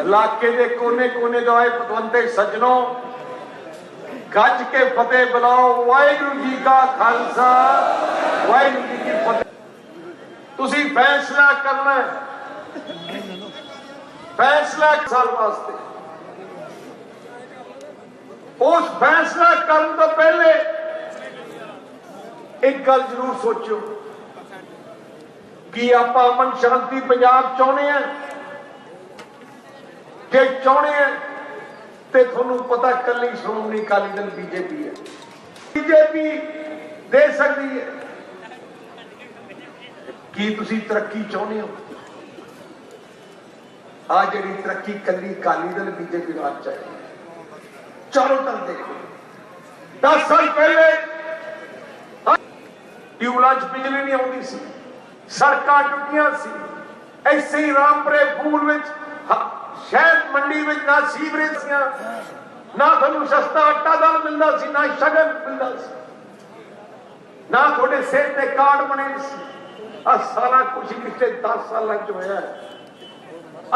ਇਲਾਕੇ ਦੇ ਕੋਨੇ-ਕੋਨੇ ਤੋਂ ਆਏ ਪਤਵੰਤੇ ਸੱਜਣੋ, ਗੱਜ ਕੇ ਫਤਿਹ ਬੁਲਾਓ, ਵਾਹਿਗੁਰੂ ਜੀ ਕਾ ਖਾਲਸਾ, ਵਾਹਿਗੁਰੂ ਜੀ ਕੀ ਫਤਿਹ। ਤੁਸੀਂ ਫੈਸਲਾ ਕਰਨਾ ਫੈਸਲਾ ਕਰਨ ਵਾਸਤੇ। ਉਸ ਫੈਸਲਾ ਕਰਨ ਤੋਂ ਪਹਿਲੇ ਇੱਕ ਗੱਲ ਜ਼ਰੂਰ ਸੋਚੋ ਕਿ ਆਪਾਂ ਅਮਨ ਸ਼ਾਂਤੀ ਪੰਜਾਬ ਚਾਹੁੰਦੇ ਆ ਜੇ ਚਾਹੁੰਦੇ ਤੇ ਤੁਹਾਨੂੰ ਪਤਾ ਕੱਲੀ ਸ਼੍ਰੋਮਣੀ ਅਕਾਲੀ ਦਲ ਬੀਜੇਪੀ ਹੈ। ਬੀਜੇਪੀ ਦੇ ਸਕਦੀ ਹੈ। ਕੀ ਤੁਸੀਂ ਤਰੱਕੀ ਚਾਹੁੰਦੇ ਹੋ? ਆ ਜਿਹੜੀ ਤਰੱਕੀ ਕੱਲੀ ਅਕਾਲੀ ਦਲ ਬੀਜੇਪੀ ਨਾਲ ਚਾਹੀਦੀ ਚਾਰੋਂ ਤਰਫ ਦੇਖੋ। 10 ਸਾਲ ਪਹਿਲੇ ਟਿਊਬਲਾਂ 'ਚ ਬਿਜਲੀ ਨਹੀਂ ਆਉਂਦੀ ਸੀ। ਸੜਕਾਂ ਟੁੱਟੀਆਂ ਸੀ। ਐਸੇ ਹੀ ਰਾਮਪੁਰੇ ਫੂਲ ਵਿੱਚ ਸ਼ਹਿਰ ਮੰਡੀ ਵਿੱਚ ਨਾ ਸੀਵਰੇਜ ਸੀਆਂ, ਨਾ ਤੁਹਾਨੂੰ ਸਸਤਾ ਆਟਾ ਦਾਲ ਮਿਲਦਾ ਸੀ, ਨਾ ਸ਼ਗਨ ਮਿਲਦਾ ਸੀ। ਨਾ ਤੁਹਾਡੇ ਸਿਰ ਤੇ ਕਾਰਡ ਬਣੇ ਸੀ। ਆ ਸਾਰਾ ਕੁਝ ਪਿਛਲੇ 10 ਸਾਲਾਂ ਚ ਹੋਇਆ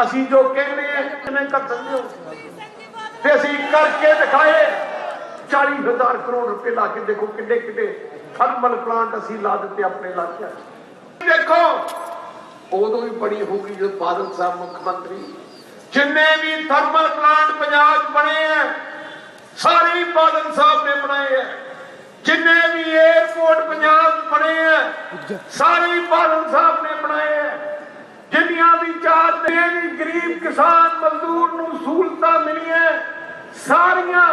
ਅਸੀਂ ਜੋ ਕਹਿੰਦੇ ਆ ਕਿਵੇਂ ਕਰ ਸਕਦੇ ਹੋ? ਤੇ ਅਸੀਂ ਕਰਕੇ ਦਿਖਾਏ 40000 ਕਰੋੜ ਰੁਪਏ ਲਾ ਕੇ ਦੇਖੋ ਕਿੱਡੇ ਕਿੱਡੇ ਥਰਮਲ ਪਲਾਂਟ ਅਸੀਂ ਲਾ ਦਿੱਤੇ ਆਪਣੇ ਇਲਾਕੇ ਦੇਖੋ, ਉਦੋਂ ਵੀ ਬੜੀ ਹੋ ਗਈ ਜਦੋਂ ਬਾਦਲ ਸਾਹਿਬ ਮੁੱਖ ਮੰਤਰੀ ਜਿੰਨੇ ਵੀ ਥਰਮਲ ਪਲਾਂਟ ਪੰਜਾਬ 'ਚ ਬਣੇ ਆ, ਸਾਰੇ ਹੀ ਬਾਦਲ ਸਾਹਿਬ ਨੇ ਬਣਾਏ ਆ। ਜਿੰਨੇ ਵੀ 에어ਪੋਰਟ ਪੰਜਾਬ 'ਚ ਬਣੇ ਆ, ਸਾਰੇ ਹੀ ਬਾਦਲ ਸਾਹਿਬ ਨੇ ਬਣਾਏ ਆ। ਜਿੰਨੀਆਂ ਵੀ ਚਾਰ ਤੇ ਵੀ ਗਰੀਬ ਕਿਸਾਨ ਮਜ਼ਦੂਰ ਨੂੰ ਸਹੂਲਤਾਂ ਮਿਲੀਆਂ, ਸਾਰੀਆਂ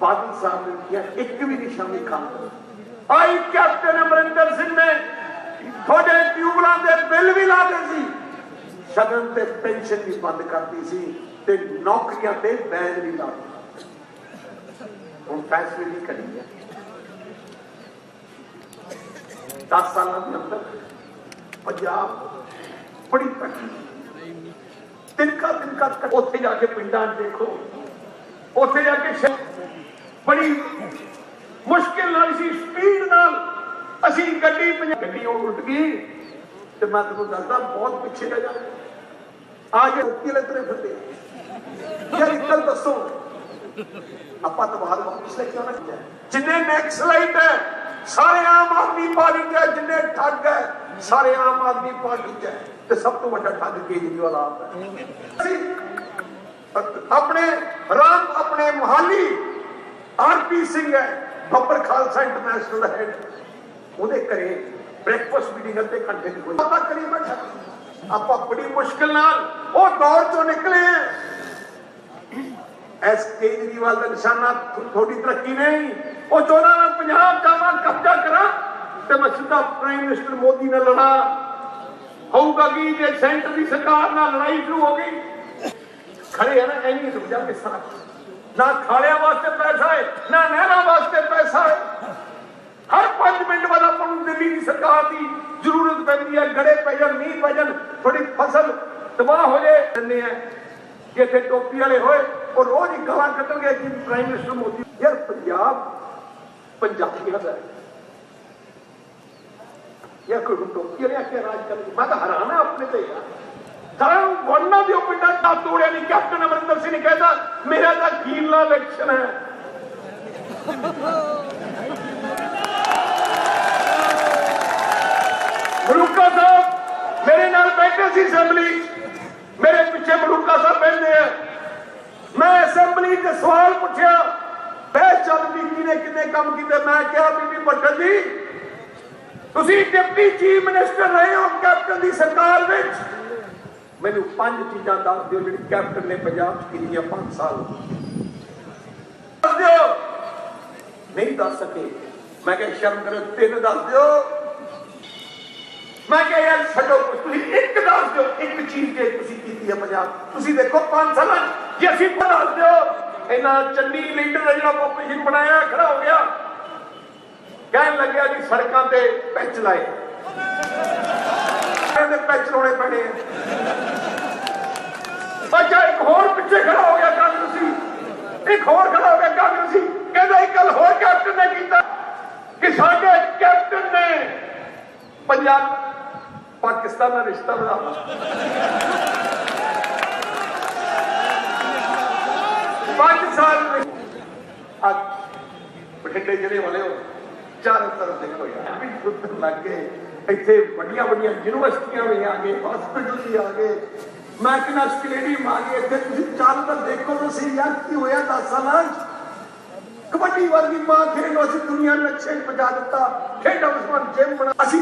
ਬਾਦਲ ਸਾਹਿਬ ਨੇ ਕਿਹਾ ਇੱਕ ਵੀ ਨਹੀਂ ਸ਼ਾਮਿਲ ਖਾਨ ਆਈ ਕੈਪਟਨ ਅਮਰਿੰਦਰ ਸਿੰਘ ਨੇ, ਤੁਹਾਡੇ ਟਿਊਬਲਾਂ ਦੇ ਬਿੱਲ ਵੀ ਲਾ ਦਿੱਤੇ ਸੀ। ਸ਼ਗਨ ਤੇ ਪੈਨਸ਼ਨ ਵੀ ਬੰਦ ਕਰਤੀ ਸੀ ਤੇ ਨੌਕਰੀਆਂ ਤੇ ਬੈਨ ਵੀ ਲਾ ਦਿੱਤਾ। ਹੁਣ ਫੈਸਲੇ ਨਹੀਂ ਕਰੀ ਹੈ। 10 ਸਾਲਾਂ ਦੇ ਅੰਦਰ ਪੰਜਾਬ ਬੜੀ ਤਰੱਕੀ ਤਿੰਕਾ ਤਿੰਕਾ ਉੱਥੇ ਜਾ ਕੇ ਪਿੰਡਾਂ 'ਚ ਦੇਖੋ। ਉੱਥੇ ਜਾ ਕੇ ਬੜੀ ਮੁਸ਼ਕਿਲ ਨਾਲ ਸੀ ਸਪੀਡ ਨਾਲ ਅਸੀਂ ਗੱਡੀ ਗੱਡੀ ਉਹ ਗਈ ਤੇ ਮੈਂ ਤੁਹਾਨੂੰ ਦੱਸਦਾ, ਬਹੁਤ ਪਿੱਛੇ ਰਹਿ ਜਾ। ਆ ਕੇ ਉੱਕੀ ਫਿਰਦੇ ਯਾਰ ਇੱਕ ਦੱਸੋ। ਆਪਾਂ ਤਾਂ ਵਾਪਸ ਲੈ ਕੇ ਆਉਣਾ ਚਾਹੀਦਾ ਜਿੰਨੇ ਨੈਕਸਲਾਈਟ ਹੈ, ਸਾਰੇ ਆਮ ਆਦਮੀ ਪਾਰਟੀ ਦੇ ਜਿੰਨੇ ਠੱਗ ਹੈ, ਸਾਰੇ ਆਮ ਆਦਮੀ ਪਾਰਟੀ ਦੇ ਤੇ ਸਭ ਤੋਂ ਵੱਡਾ ਠੱਗ ਕੇਜਰੀਵਾਲ ਆਪ ਹੈ। ਆਪਣੇ ਰਾਮ, ਆਪਣੇ ਮਹਾਲੀ ਆਰਪੀ ਸਿੰਘ ਹੈ, ਬੱਬਰ ਖਾਲਸਾ ਇੰਟਰਨੈਸ਼ਨਲ ਦਾ ਹੈਡ ਉਹਦੇ ਘਰੇ ਬ੍ਰੇਕਫਾਸਟ ਮੀਟਿੰਗ ਅੱਧੇ ਘੰਟੇ ਦੀ ਹੋਈ। ਆਪਾਂ ਕਰੀ ਬੈਠਾ ਆਪਾਂ ਬੜੀ ਮੁਸ਼ਕਿਲ ਨਾਲ ਉਹ ਦੌਰ ਚੋਂ ਨਿਕਲੇ। ਹਾਂ ਐਸ ਕੇਜਰੀਵਾਲ ਦਾ ਨਿਸ਼ਾਨਾ ਥੋੜੀ ਤਰੱਕੀ ਨਹੀਂ। ਉਹ ਚਾਹੁੰਦਾ ਮੈਂ ਪੰਜਾਬ ਜਾਵਾਂ, ਕਬਜ਼ਾ ਕਰਾਂ ਤੇ ਮੈਂ ਸਿੱਧਾ ਪ੍ਰਾਈਮ ਮਿਨਿਸਟਰ ਮੋਦੀ ਨਾਲ ਲੜਾ। ਹੋਊਗਾ ਕਿ ਜੇ ਸੈਂਟਰ ਦੀ ਸਰਕਾਰ ਨਾਲ ਲੜਾਈ ਸ਼ੁਰੂ ਹੋ ਗਈ? ਖੜੇ ਆ ਨਾ ਐ ਨਹੀਂ ਸਮਝਾ ਕੇ ਸਾਰਾ ਨਾ ਖਾਲਿਆਂ ਵਾਸਤੇ ਪੈਸਾ ਹੈ, ਨਾ ਨਹਿਰਾਂ ਵਾਸਤੇ ਪੈਸਾ ਹੈ। ਹਰ 5 ਮਿੰਟ ਬਾਅਦ ਆਪਾਂ ਨੂੰ ਦਿੱਲੀ ਦੀ ਸਰਕਾਰ ਦੀ ਜ਼ਰੂਰਤ ਪੈਂਦੀ ਹੈ, ਗੜੇ ਪੈ ਜਾਣ, ਮੀਂਹ ਪੈ ਜਾਣ ਥੋੜੀ ਫਸਲ ਤਬਾਹ ਹੋ ਜਾਏ। ਦਿੰਦੇ ਆ ਕਿ ਇੱਥੇ ਟੋਪੀ ਵਾਲੇ ਹੋਏ, ਉਹ ਰੋਜ਼ ਹੀ ਗਾਲਾਂ ਕੱਢਣਗੇ ਕਿ ਪ੍ਰਾਈਮ ਮਿਨਿਸਟਰ ਮੋਦੀ। ਯਾਰ ਪੰਜਾਬ ਪੰਜਾਬੀਆਂ ਦਾ ਯਾਰ ਕੋਈ ਟੋਪੀ ਵਾਲੇ ਆ ਕੇ ਰਾਜ ਕਰਨਗੇ ਮੈਂ ਤਾਂ ਹੈਰਾਨ ਆ ਆਪਣੇ ਤੇ। ਯਾਰ ਤਾਂ ਵੜਨਾ ਦੀ ਪਿੰਡਾਂ ਦਾ ਤੋੜਿਆ ਨਹੀਂ ਕੈਪਟਨ ਅਮਰਿੰਦਰ ਸਿੰਘ ਨੇ ਕਹਿੰਦਾ ਮੇਰਾ ਤਾਂ ਅਖੀਰਲਾ ਇਲੈਕਸ਼ਨ ਹੈ ਮਲੂਕਾ ਸਾਹਿਬ ਮੇਰੇ ਨਾਲ ਅਸੈਂਬਲੀ, ਮੇਰੇ ਪਿੱਛੇ ਮਲੂਕਾ ਸਾਹਿਬ ਬੈਠਦੇ ਆ। ਮੈਂ ਅਸੈਂਬਲੀ 'ਚ ਸਵਾਲ ਪੁੱਛਿਆ ਬਹਿਸ ਚੱਲ ਵੀ ਕਿਨੇ ਕਿੰਨੇ ਕੰਮ ਕੀਤੇ? ਮੈਂ ਕਿਹਾ, ਬੀਬੀ ਪਟਲ ਜੀ, ਤੁਸੀਂ ਡਿਪਟੀ ਚੀਫ ਮਿਨਿਸਟਰ ਰਹੇ ਹੋ ਕੈਪਟਨ ਦੀ ਸਰਕਾਰ ਵਿੱਚ। ਮੈਨੂੰ ਪੰਜ ਚੀਜ਼ਾਂ ਦੱਸ ਦਿਓ ਜਿਹੜੀ ਕੈਪਟਨ ਨੇ ਪੰਜਾਬ 'ਚ ਕੀਤੀਆਂ 5 ਸਾਲ। ਦੱਸ ਦਿਓ। ਨਹੀਂ ਦੱਸ ਸਕੇ। ਮੈਂ ਕਿਹਾ ਸ਼ਰਮ ਕਰੋ, ਤਿੰਨ ਦੱਸ ਦਿਓ। ਮੈਂ ਕਿਹਾ ਯਾਰ ਛੱਡੋ ਕੁਛ, ਤੁਸੀਂ ਇੱਕ ਦੱਸ ਦਿਓ ਇੱਕ ਚੀਜ਼ ਜੇ ਤੁਸੀਂ ਕੀਤੀ ਹੈ ਪੰਜਾਬ ਤੁਸੀਂ ਦੇਖੋ 5 ਸਾਲਾਂ ਜੇ ਅਸੀਂ ਦੱਸ ਦਿਓ ਇਹਨਾਂ ਚੰਨੀ ਲੀਡਰ ਦਾ ਜਿਹੜਾ ਪੋਪੂਲੇਸ਼ਨ ਬਣਾਇਆ ਖੜਾ ਹੋ ਗਿਆ। ਕਹਿਣ ਲੱਗਿਆ ਜੀ ਸੜਕਾਂ ਤੇ ਪੈਚ ਲਾਏ। ਕਹਿੰਦੇ ਪੈਚ ਲਾਉਣੇ ਪੈਣੇ ਆ। ਇੱਕ ਹੋਰ ਪਿੱਛੇ ਖੜਾ ਹੋ ਗਿਆ ਕਾਂਗਰਸੀ ਇੱਕ ਹੋਰ ਖੜਾ ਹੋ ਗਿਆ ਕਾਂਗਰਸੀ ਕਹਿੰਦਾ ਇੱਕ ਗੱਲ ਹੋਰ ਕੈਪਟਨ ਨੇ ਕੀਤਾ। ਕਿ ਸਾਡੇ ਕੈਪਟਨ ਨੇ ਪੰਜਾਬ पाकिस्तानला रिश्ता झाला पाकिस्तान ਬਠਿੰਡੇ ਜਿਹੜੇ ਵਾਲੇ ਹੋ ਚਾਰ ਤਰਫ ਦੇਖੋ ਯਾਰ ਵੀ ਸੁੱਧ ਲੱਗੇ ਇੱਥੇ ਵੱਡੀਆਂ ਵੱਡੀਆਂ ਯੂਨੀਵਰਸਿਟੀਆਂ ਵੀ ਆ ਗਏ ਹਸਪੀਟਲ ਵੀ ਆ ਗਏ ਮੈਕਨਾ ਸਟੇਡੀਅਮ ਆ ਗਏ ਇੱਥੇ ਤੁਸੀਂ ਚਾਰ ਤਰਫ ਦੇਖੋ ਤੁਸੀਂ ਯਾਰ ਕੀ ਹੋਇਆ 10 ਸਾਲਾਂ ਕਬੱਡੀ ਵਰਗੀ ਮਾਂ ਖੇਡ ਨੂੰ ਅਸੀਂ ਦੁਨੀਆ ਨਕਸ਼ੇ ਪਜਾ ਦਿੱਤਾ ਖੇਡਾਂ ਉਸ ਨੂੰ ਜਿਮ ਬਣਾ ਅਸੀਂ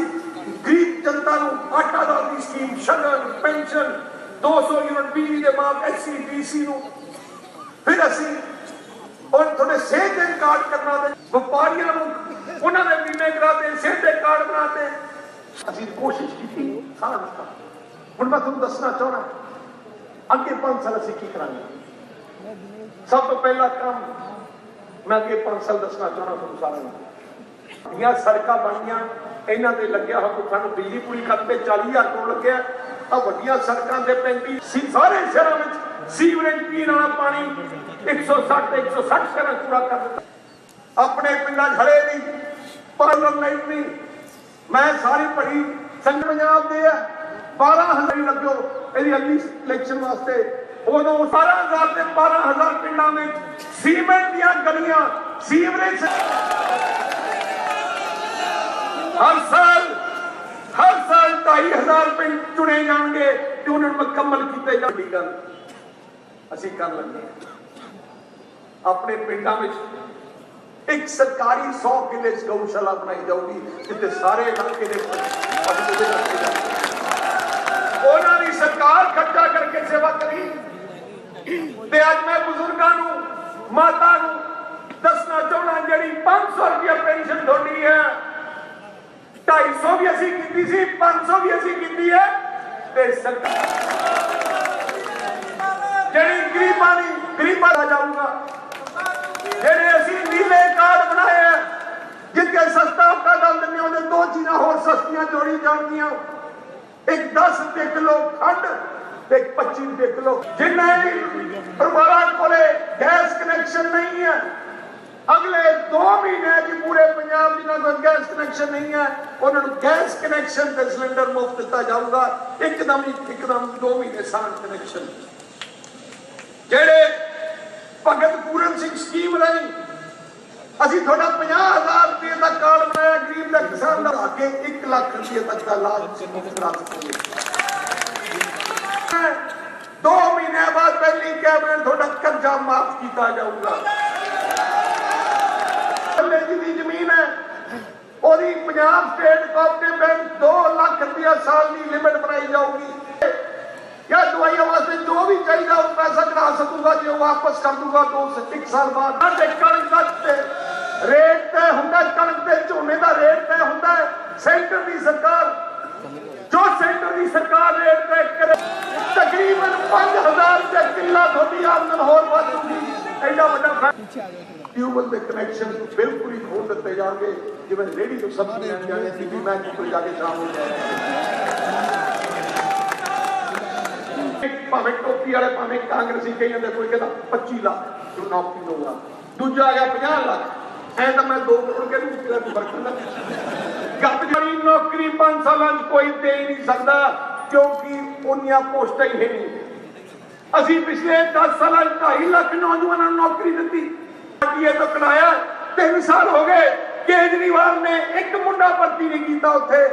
ਗਰੀਬ ਜਨਤਾ ਨੂੰ ਆਟਾ ਦਾਲ ਦੀ ਸਕੀਮ ਸ਼ਗਨ, ਪੈਨਸ਼ਨ 200 ਯੂਨਿਟ ਬਿਜਲੀ ਦੇ ਮਾਫ ਐਸਸੀ ਨੂੰ। ਫਿਰ ਅਸੀਂ ਔਰ ਤੁਹਾਡੇ ਸਿਹਤ ਦੇ ਕਾਰਡ ਕਰਨਾ ਦੇ ਵਪਾਰੀਆਂ ਨੂੰ ਉਹਨਾਂ ਦੇ ਬੀਮੇ ਕਰਾਤੇ, ਸਿਹਤ ਦੇ ਕਾਰਡ ਬਣਾਤੇ। ਅਸੀਂ ਕੋਸ਼ਿਸ਼ ਕੀਤੀ, ਸਾਰਾ ਦਿੱਤਾ। ਹੁਣ ਮੈਂ ਤੁਹਾਨੂੰ ਦੱਸਣਾ ਚਾਹਣਾ ਅੱਗੇ 5 ਸਾਲ ਅਸੀਂ ਕੀ ਕਰਾਂਗੇ? ਸਭ ਤੋਂ ਪਹਿਲਾ ਕੰਮ ਮੈਂ ਅੱਗੇ 5 ਸਾਲ ਦੱਸਣਾ ਚਾਹਣਾ ਤੁਹਾਨੂੰ ਸਾਰਿਆਂ ਨੂੰ। ਦੀਆਂ ਸੜਕਾਂ ਬਣੀਆਂ ਇਹਨਾਂ ਤੇ ਲੱਗਿਆ ਹੋਇਆ ਸਾਨੂੰ ਬਿਜਲੀ ਪੂਰੀ ਕਰਨ ਤੇ 40000 ਕਰੋੜ ਲੱਗਿਆ ਆ ਵੱਡੀਆਂ ਸੜਕਾਂ ਦੇ 35 ਸੀ, ਸਾਰੇ ਸ਼ਹਿਰਾਂ ਵਿੱਚ ਸੀਵਰੇਜ ਪੀਣ ਵਾਲਾ ਪਾਣੀ 160 ਤੇ 160 ਸ਼ਹਿਰਾਂ ਪੂਰਾ ਕਰ ਦਿੱਤਾ। ਆਪਣੇ ਪਿੰਡਾਂ 'ਚ ਨਹੀਂ ਪਾਲਣ ਲਾਈਟ ਨਹੀਂ। ਮੈਂ ਸਾਰੀ ਪੜੀ ਸੰਗ ਪੰਜਾਬ ਦੇ ਆ 12000 ਲੱਗੋ ਇਹਦੀ ਅਗਲੀ ਇਲੈਕਸ਼ਨ ਵਾਸਤੇ। ਉਦੋਂ 12000 ਤੇ 12000 ਪਿੰਡਾਂ ਵਿੱਚ ਸੀਮੈਂਟ ਦੀਆਂ ਗਲੀਆਂ, ਸੀਵਰੇਜ ਹਰ ਸਾਲ ਹਰ ਸਾਲ 2500 ਪਿੰਡ ਚੁਣੇ ਜਾਣਗੇ ਤੇ ਉਹਨਾਂ ਨੂੰ ਮੁਕੰਮਲ ਕੀਤੇ ਜਾਣਗੇ। ਗੱਲ ਅਸੀਂ ਕਰ ਲੈਂਦੇ ਆਪਣੇ ਪਿੰਡਾਂ ਵਿੱਚ ਇੱਕ ਸਰਕਾਰੀ 100 ਕਿੱਲੇ ਗਊਸ਼ਾਲਾ ਬਣਾਈ ਜਾਊਗੀ, ਜਿੱਥੇ ਸਾਰੇ ਇਲਾਕੇ ਦੇ ਪਸ਼ੂ ਦੇ ਰੱਖੇ ਜਾਣਗੇ ਉਹਨਾਂ ਦੀ ਸਰਕਾਰ ਖਰਚਾ ਕਰਕੇ ਸੇਵਾ ਕਰੀ। ਤੇ ਅੱਜ ਮੈਂ ਬਜ਼ੁਰਗਾਂ ਨੂੰ, ਮਾਤਾ ਨੂੰ ਦੱਸਣਾ ਚਾਹੁੰਦਾ ਜਿਹੜੀ 500 ਰੁਪਏ ਪੈਨਸ਼ਨ ਤੁਹਾਡੀ ਹੈ। 250 ਵੀ ਅਸੀਂ ਕੀਤੀ ਸੀ 500 ਵੀ ਅਸੀਂ ਕੀਤੀ ਹੈ, ਤੇ ਸਰਕਾਰ ਜਿਹੜੀ ਗਰੀਬਾਂ ਦੀ ਗਰੀਬਾਂ ਦਾ ਜਾਊਗਾ। ਜਿਹੜੇ ਅਸੀਂ ਨੀਲੇ ਕਾਰਡ ਬਣਾਏ ਆ ਜਿੱਥੇ ਸਸਤਾ ਹਫਤਾ ਦਲ ਦਿੰਦੇ ਉਹਦੇ ਦੋ ਚੀਜ਼ਾਂ ਹੋਰ ਸਸਤੀਆਂ ਜੋੜੀ ਜਾਣਗੀਆਂ। ਇੱਕ 10 ਰੁਪਏ ਕਿਲੋ ਖੰਡ ਤੇ ਇੱਕ 25 ਰੁਪਏ ਕਿਲੋ। ਜਿੰਨੇ ਵੀ ਪਰਿਵਾਰਾਂ ਕੋਲੇ ਗੈਸ ਕਨੈਕਸ਼ਨ ਨਹੀਂ ਹੈ ਅਗਲੇ 2 ਮਹੀਨੇ ਦੀ ਪੂਰੇ ਪੰਜਾਬ ਜਿਨ੍ਹਾਂ ਕੋਲ ਗੈਸ ਕਨੈਕਸ਼ਨ ਨਹੀਂ ਹੈ, ਉਹਨਾਂ ਨੂੰ ਗੈਸ ਕਨੈਕਸ਼ਨ ਤੇ ਸਿਲੰਡਰ ਮੁਫਤ ਦਿੱਤਾ ਜਾਊਗਾ। ਇੱਕਦਮ ਹੀ, ਇੱਕਦਮ 2 ਮਹੀਨੇ ਸਾਨ ਕਨੈਕਸ਼ਨ। ਜਿਹੜੇ ਭਗਤ ਪੂਰਨ ਸਿੰਘ ਸਕੀਮ ਰਾਹੀਂ ਅਸੀਂ ਤੁਹਾਡਾ 50000 ਰੁਪਏ ਦਾ ਕਾਰਡ ਬਣਾਇਆ, ਗਰੀਬ ਦਾ ਕਿਸਾਨ ਦਾ, ਅੱਗੇ 1 ਲੱਖ ਰੁਪਏ ਤੱਕ ਦਾ ਲਾਭ ਮੁਫਤ ਕਰਾ ਸਕਾਂਗੇ ਦੋ ਮਹੀਨੇ ਬਾਅਦ ਪਹਿਲੀ ਕੈਬਨਿਟ ਤੁਹਾਡਾ ਕਰਜ਼ਾ ਮਾਫ ਕੀਤਾ ਜਾਊਗਾ ਥੱਲੇ ਦੀ ਜ਼ਮੀਨ ਹੈ ਉਹਦੀ Punjab state cooperative bank 2 lakh ਰੁਪਇਆ ਸਾਲ ਦੀ ਲਿਮਿਟ ਬਣਾਈ ਜਾਊਗੀ। ਯਾ ਦਵਾਈਆਂ ਵਾਸਤੇ ਜੋ ਵੀ ਚਾਹੀਦਾ ਉਹ ਪੈਸਾ ਕਢਾ ਸਕੂਗਾ, ਜੇ ਉਹ ਵਾਪਸ ਕਰ ਦੂਗਾ ਤਾਂ ਸਾਲ ਬਾਅਦ। ਸਾਡੇ ਕਣਕ ਦਾ ਰੇਟ ਤੇ ਹੁੰਦਾ, ਕਣਕ ਤੇ ਝੋਨੇ ਦਾ ਰੇਟ ਤੇ ਹੁੰਦਾ ਸੈਂਟਰ ਦੀ ਸਰਕਾਰ, ਜੋ ਸੈਂਟਰ ਦੀ ਸਰਕਾਰ ਰੇਟ ਤੈਅ ਕਰੇ, ਤਕਰੀਬਨ 5000 ਰੁਪਏ ਕਿੱਲਾ ਤੁਹਾਡੀ ਆਮਦਨ ਹੋਰ ਵਧੂਗੀ ਐਡਾ ਵੱਡਾ ਟਿਊਬਲ ਦੇ ਕਨੈਕਸ਼ਨ ਬਿਲਕੁਲ ਹੀ ਖੋਲ ਦਿੱਤੇ ਜਾਣਗੇ। ਜਿਵੇਂ ਰੇੜੀ ਤੋਂ ਸਬਜ਼ੀ ਲੈਣ ਜਾਣੀ ਸੀ ਵੀ ਮੈਂ ਕਿਤੇ ਜਾ ਕੇ ਸ਼ਾਮ ਹੋ ਜਾਏ ਭਾਵੇਂ ਟੋਪੀ ਵਾਲੇ ਭਾਵੇਂ ਕਾਂਗਰਸੀ ਕਹੀ ਜਾਂਦੇ ਕੋਈ ਕਹਿੰਦਾ 25 ਲੱਖ ਜੋ ਨੌਕਰੀ ਦਊਗਾ ਦੂਜਾ ਆ ਗਿਆ 50 ਲੱਖ। ਐ ਤਾਂ ਮੈਂ 2 ਕਰੋੜ ਕੇ ਨੂੰ ਤੇਰਾ ਫ਼ਰਕ ਨਾ ਗੱਪ ਜਿਹੜੀ ਨੌਕਰੀ 5 ਸਾਲਾਂ 'ਚ ਕੋਈ ਦੇ ਨਹੀਂ ਸਕਦਾ ਕਿਉਂਕਿ ਉਹਨੀਆਂ ਪੋਸਟਾਂ ਹੀ ਹੈ ਨਹੀਂ। ਅਸੀਂ ਪਿਛਲੇ 10 ਸਾਲਾਂ 'ਚ 2.5 ਲੱਖ ਨੌਜਵਾਨਾਂ ਨੂੰ ਨੌਕਰੀ ਦਿੱਤੀ। کیے تو کنایا تین سال ہو گئے کیجریوال نے ایک منڈا پرتی نہیں کیتا ہوتے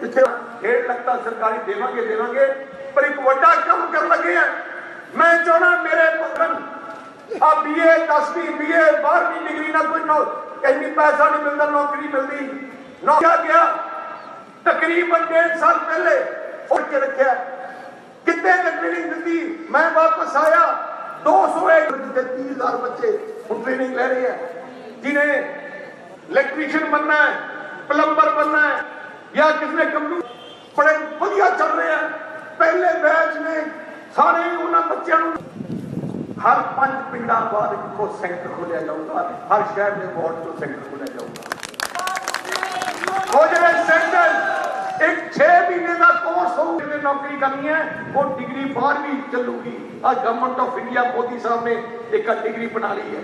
جتے کھیڑ لگتا سرکاری دیواں گے دیواں گے پر ایک وڈا کم کر لگے ہیں میں چونا میرے پتن اب بی اے دسویں بی اے بارہویں ڈگری نہ کوئی نو کہیں بھی پیسہ نہیں ملتا نوکری ملتی نو کیا گیا تقریباً ڈیڑھ سال پہلے اور کے رکھے ہیں کتنے لگنے ملی ملتی میں واپس آیا 201 ਦੇ 30000 ਬੱਚੇ ਹੁਣ ਟ੍ਰੇਨਿੰਗ ਲੈ ਰਹੇ ਹੈ ਜਿਨੇ ਇਲੈਕਟ੍ਰੀਸ਼ੀਅਨ ਬਣਨਾ ਹੈ ਪਲੰਬਰ ਬਣਨਾ ਹੈ ਜਾਂ ਕਿਸੇ ਕੰਪਿਊਟਰ ਬੜੇ ਵਧੀਆ ਚੱਲ ਰਹੇ ਆ। ਪਹਿਲੇ ਬੈਚ ਨੇ ਸਾਰੇ ਉਹਨਾਂ ਬੱਚਿਆਂ ਨੂੰ ਹਰ ਪੰਜ ਪਿੰਡਾਂ ਬਾਅਦ ਇੱਕੋ ਸੈਂਟਰ ਖੋਲਿਆ ਜਾਊਗਾ ਹਰ ਸ਼ਹਿਰ ਦੇ ਵਾਰਡ ਤੋਂ ਸੈਂਟਰ ਖੋਲਿਆ ਜਾਊਗਾ। ਹੋ ਜਿਹੜੇ 6 ਮਹੀਨੇ ਦਾ ਕੋਰਸ ਹੋਊ ਜਿਹਨੇ ਨੌਕਰੀ ਕਰਨੀ ਹੈ, ਉਹ ਡਿਗਰੀ ਬਾਹਰ ਵੀ ਚੱਲੂਗੀ। ਆ ਗਵਰਨਮੈਂਟ ਆਫ ਇੰਡੀਆ ਮੋਦੀ ਸਾਹਿਬ ਨੇ ਇੱਕ ਡਿਗਰੀ ਬਣਾ ਲਈ ਹੈ।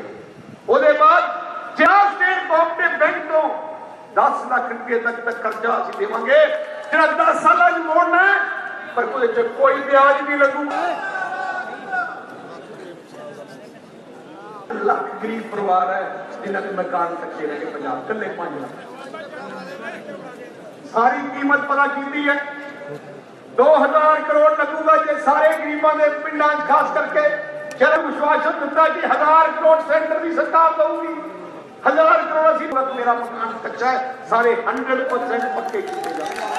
ਉਹਦੇ ਬਾਅਦ ਜਿਹੜਾ ਸਟੇਟ ਕੋਆਪਰੇਟਿਵ ਬੈਂਕ ਤੋਂ 10 ਲੱਖ ਰੁਪਏ ਤੱਕ ਦਾ ਕਰਜ਼ਾ ਅਸੀਂ ਦੇਵਾਂਗੇ। ਜਿਹੜਾ 10 ਸਾਲਾਂ 'ਚ ਮੋੜਨਾ ਪਰ ਉਹਦੇ 'ਚ ਕੋਈ ਵਿਆਜ ਨਹੀਂ ਲੱਗੂਗਾ। ਲੱਖ ਗਰੀਬ ਪਰਿਵਾਰ ਹੈ, ਜਿਨ੍ਹਾਂ ਦੇ ਮਕਾਨ ਕੱਚੇ ਰਹਿ ਗਏ ਪੰਜਾਬ ਕੱਲੇ 5 ਲੱਖ। ਸਾਰੀ ਕੀਮਤ ਪਤਾ ਕੀਤੀ ਹੈ 2000 ਕਰੋੜ ਲੱਗੂਗਾ ਜੇ ਸਾਰੇ ਗਰੀਬਾਂ ਦੇ ਪਿੰਡਾਂ 'ਚ ਖਾਸ ਕਰਕੇ ਜਿਹੜਾ ਵਿਸ਼ਵਾਸਨ ਦਿੱਤਾ ਕਿ 1000 ਕਰੋੜ ਸੈਂਟਰ ਦੀ ਸਰਕਾਰ ਦਊਗੀ 1000 ਕਰੋੜ ਅਸੀਂ ਤੁਰੰਤ ਮੇਰਾ ਮਕਾਨ ਕੱਚਾ ਹੈ ਸਾਰੇ 100% ਪੱਕੇ ਕੀਤੇ ਜਾਣਗੇ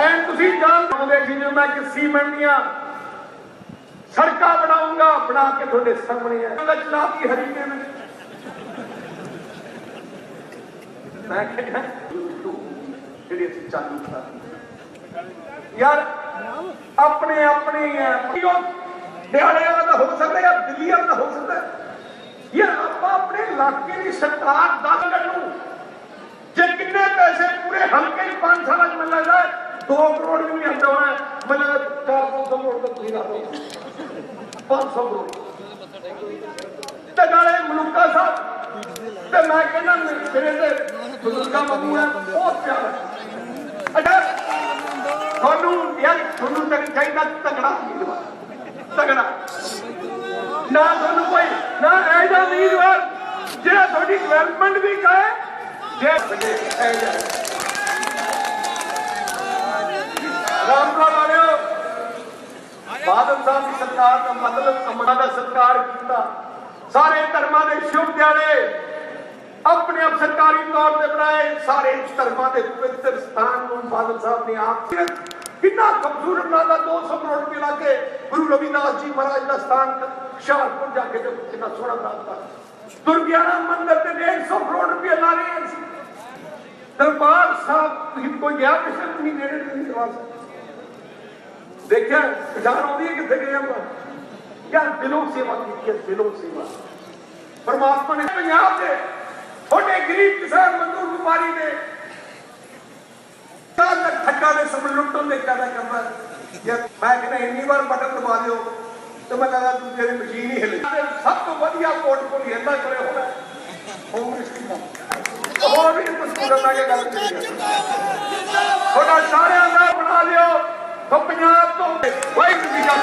ਐਂ ਤੁਸੀਂ ਜਾਣ ਪਾਉਂਦੇ ਸੀ ਜਦੋਂ ਮੈਂ ਕਿ ਸੀਮੈਂਟ ਦੀਆਂ ਸੜਕਾਂ ਬਣਾਉਂਗਾ ਬਣਾ ਕੇ ਤੁਹਾਡੇ ਸਾਹਮਣੇ ਹੈ ਮੈਂ ਚਲਾਤੀ ਹਰੀਕੇ ਵਿੱਚ ਮੈਂ ਕਹਿੰਦਾ ਜਿਹੜੀ ਅਸੀਂ ਚਾਲੂ ਕਰਾ ਯਾਰ, ਆਪਣੇ ਆਪਣੇ ਹੀ ਹੈ। ਹੋ ਸਕਦਾ ਜਾਂ ਦਿੱਲੀ ਵਾਲਾ ਹੋ ਸਕਦਾ। ਯਾਰ, ਆਪਾਂ ਆਪਣੇ ਇਲਾਕੇ ਦੀ ਸਰਕਾਰ ਦੱਸ ਨੂੰ। ਜੇ ਕਿੰਨੇ ਪੈਸੇ ਪੂਰੇ ਹਲਕੇ ਚ 5 ਸਾਲਾਂ ਚ ਮਿਲ ਲੱਗਦਾ 2 ਕਰੋੜ ਵੀ ਨਹੀਂ ਆਉਂਦਾ ਹੋਣਾ। ਮਤਲਬ 400 ਕਰੋੜ ਦਾ ਤੁਸੀਂ ਲਾ ਦਿਓ। 500 ਕਰੋੜ। ਤੇ ਨਾਲੇ ਮਲੂਕਾ ਸਾਹਿਬ ਤੇ ਮੈਂ ਕਹਿੰਦਾ ਮੇਰੇ ਤੇ ਮਲੂਕਾ ਮੰਮੂ ਹੈ ਬਹੁਤ ਪਿਆਰਾ ਅਗਰ ਤੁਹਾਨੂੰ ਯਾਰ ਤੁਹਾਨੂੰ ਤਾਂ ਚਾਹੀਦਾ ਤਗੜਾ ਤਗੜਾ। ਨਾ ਤੁਹਾਨੂੰ ਕੋਈ, ਨਾ ਐਜਾ ਉਮੀਦਵਾਰ ਜਿਹੜਾ ਤੁਹਾਡੀ ਡਿਵੈਲਪਮੈਂਟ ਵੀ ਕਰੇ, ਜੇ ਐਜਾ ਰਾਮਪੁਰ ਵਾਲਿਓ ਬਾਦਲ ਸਾਹਿਬ ਦੀ ਸਰਕਾਰ ਦਾ ਮਤਲਬ ਅਮਨਾ ਦਾ ਸਤਕਾਰ ਕੀਤਾ। ਸਾਰੇ ਧਰਮਾਂ ਦੇ ਸ਼ੁਭ ਦਿਹਾੜੇ। ਆਪਣੇ ਆਪ ਸਰਕਾਰੀ ਤੌਰ ਤੇ ਬਣਾਏ ਸਾਰੇ ਧਰਮਾਂ ਦੇ ਪਵਿੱਤਰ ਸਥਾਨ ਨੂੰ ਬਾਦਲ ਸਾਹਿਬ ਨੇ ਆਪ ਕਿੰਨਾ ਖੂਬਸੂਰਤ ਬਣਾਦਾ 200 ਕਰੋੜ ਰੁਪਏ ਲਾ ਕੇ ਗੁਰੂ ਰਵਿਦਾਸ ਜੀ ਮਹਾਰਾਜ ਦਾ ਸਥਾਨ ਹੁਸ਼ਿਆਰਪੁਰ ਜਾ ਕੇ ਦੇਖੋ ਕਿੰਨਾ ਸੋਹਣਾ ਬਣਾਤਾ ਦੁਰਗਿਆਨਾ ਮੰਦਿਰ ਤੇ 150 ਕਰੋੜ ਰੁਪਏ ਲਾ ਰਹੇ ਸੀ ਦਰਬਾਰ ਸਾਹਿਬ, ਤੁਸੀਂ ਕੋਈ ਗਿਆ ਕਿਸੇ ਨੂੰ? ਨਹੀਂ ਨੇੜੇ ਨਹੀਂ ਦਰਬਾਰ ਦੇਖਿਆ, ਪਛਾਣ ਆਉਂਦੀ ਹੈ ਕਿੱਥੇ ਗਏ ਆਪਾਂ? ਯਾਰ ਦਿਲੋਂ ਸੇਵਾ ਕੀਤੀ ਹੈ, ਦਿਲੋਂ ਸੇਵਾ। ਪਰਮਾਤਮਾ ਨੇ ਪੰਜਾਬ ਦੇ ਛੋਟੇ ਗਰੀਬ ਕਿਸਾਨ ਮਜ਼ਦੂਰ ਵਪਾਰੀ ਦੇ। ਤਾਂ ਠੱਗਾ ਦੇ ਸਮਝ ਲੁੱਟਣ ਦੇ ਕਾਦਾ ਕਰਦਾ ਯਾਰ ਮੈਂ ਕਹਿੰਦਾ ਇੰਨੀ ਵਾਰ ਬਟਨ ਦਬਾ ਦਿਓ, ਤੇ ਮੈਂ ਕਹਿੰਦਾ ਤੂੰ ਤੇਰੀ ਮਸ਼ੀਨ ਹੀ ਹਿੱਲੇ ਸਭ ਤੋਂ ਵਧੀਆ ਪੋਰਟਫੋਲੀਓ ਹਿੱਲਦਾ ਕਰੇ ਹੋਣਾ। ਕਾਂਗਰਸ ਦੀ ਹੋਰ ਵੀ ਕੁਝ ਕਰਨ ਲੱਗੇ ਗੱਲ ਕਰੀ ਤੁਹਾਡਾ ਸਾਰਿਆਂ ਦਾ ਬਣਾ ਲਿਓ। ਤਾਂ ਪੰਜਾਬ ਤੋਂ। ਵਾਹਿਗੁਰੂ ਜੀ ਕਾ